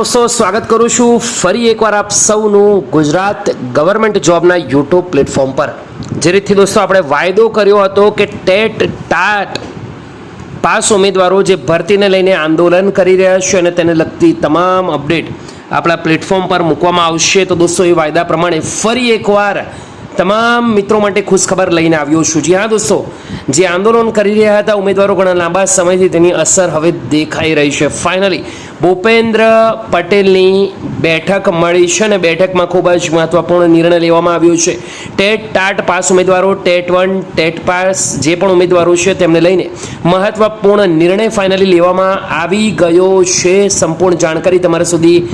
દોસ્તો, સ્વાગત કરું છું ફરી એકવાર આપ સૌનું ગુજરાત ગવર્મેન્ટ જોબના યુટ્યુબ પ્લેટફોર્મ પર. જે રીતથી દોસ્તો, આપણે વાયદો કર્યો હતો કે ટેટ ટાટ પાસ ઉમેદવારો જે ભરતીને લઈને આંદોલન કરી રહ્યા છે અને તેને લગતી તમામ અપડેટ આપણા પ્લેટફોર્મ પર મૂકવામાં આવશે. તો દોસ્તો, એ વાયદા પ્રમાણે ફરી એકવાર તમામ મિત્રો માટે ખુશખબર લઈને આવ્યો છું. જી હા, દોસ્તો. જે આંદોલન કરી રહ્યા હતા, ઉમેદવારો ઘણા લાંબા સમયથી તેની અસર હવે દેખાઈ રહી છે. ફાઇનલી ભૂપેન્દ્ર પટેલની બેઠક મળી છે અને બેઠકમાં ખૂબ જ મહત્વપૂર્ણ નિર્ણય લેવામાં આવ્યો છે. ટેટ ટાટ પાસ ઉમેદવારો, ટેટ વન, ટેટ પાસ જે પણ ઉમેદવારો છે તેમને લઈને મહત્વપૂર્ણ નિર્ણય ફાઇનલી લેવામાં આવી ગયો છે. સંપૂર્ણ જાણકારી તમારા સુધી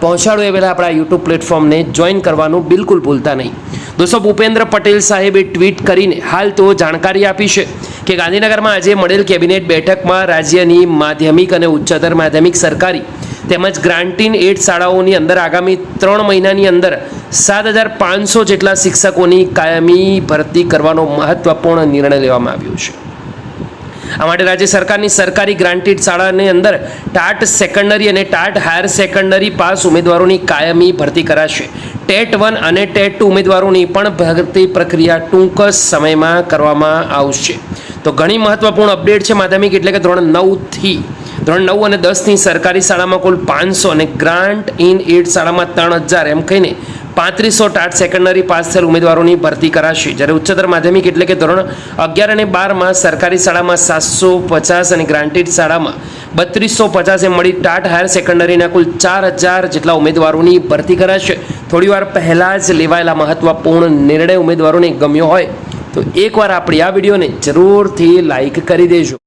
પહોંચાડો એ પહેલાં આપણા યુટ્યુબ પ્લેટફોર્મને જોઈન કરવાનું બિલકુલ ભૂલતા નહીં. દોસ્તો, ભૂપેન્દ્ર પટેલ સાહેબે ટ્વીટ કરીને હાલ તો જાણકારી આપી છે કે ગાંધીનગરમાં આજે મળેલ કેબિનેટ બેઠકમાં રાજ્યની માધ્યમિક અને ઉચ્ચતર માધ્યમિક સરકારી તેમજ ગ્રાન્ટીન એડ શાળાઓની અંદર આગામી ત્રણ મહિનાની અંદર સાત હજાર પાંચસો જેટલા શિક્ષકોની કાયમી ભરતી કરવાનો મહત્વપૂર્ણ નિર્ણય લેવામાં આવ્યો છે. આ માટે રાજ્ય સરકારની સરકારી ગ્રાન્ટેડ શાળાની અંદર ટાટ સેકન્ડરી અને ટાટ હાયર સેકન્ડરી પાસ ઉમેદવારોની કાયમી ભરતી કરાશે. ટેટ વન અને ટેટ ટુ ઉમેદવારોની પણ ભરતી પ્રક્રિયા ટૂંક સમયમાં કરવામાં આવશે. તો ઘણી મહત્વપૂર્ણ અપડેટ છે માધ્યમિક એટલે કે ધોરણ નવથી ધોરણ નવ અને દસની સરકારી શાળામાં કુલ પાંચસો અને ગ્રાન્ટ ઇન એડ શાળામાં ત્રણ હજાર એમ કહીને પાંત્રીસો ટાટ સેકન્ડરી પાસ થયેલ ઉમેદવારોની ભરતી કરાશે. જ્યારે ઉચ્ચતર માધ્યમિક એટલે કે ધોરણ અગિયાર અને બારમાં સરકારી શાળામાં સાતસો પચાસ અને ગ્રાન્ટેડ શાળામાં બત્રીસો પચાસ એમ મળી ટાટ હાયર સેકન્ડરીના કુલ ચાર હજાર જેટલા ઉમેદવારોની ભરતી કરાશે. થોડીવાર પહેલાં જ લેવાયેલા મહત્ત્વપૂર્ણ નિર્ણય ઉમેદવારોને ગમ્યો હોય. તો એકવાર આપણે આ વિડીયોને જરૂરથી લાઇક કરી દેજો.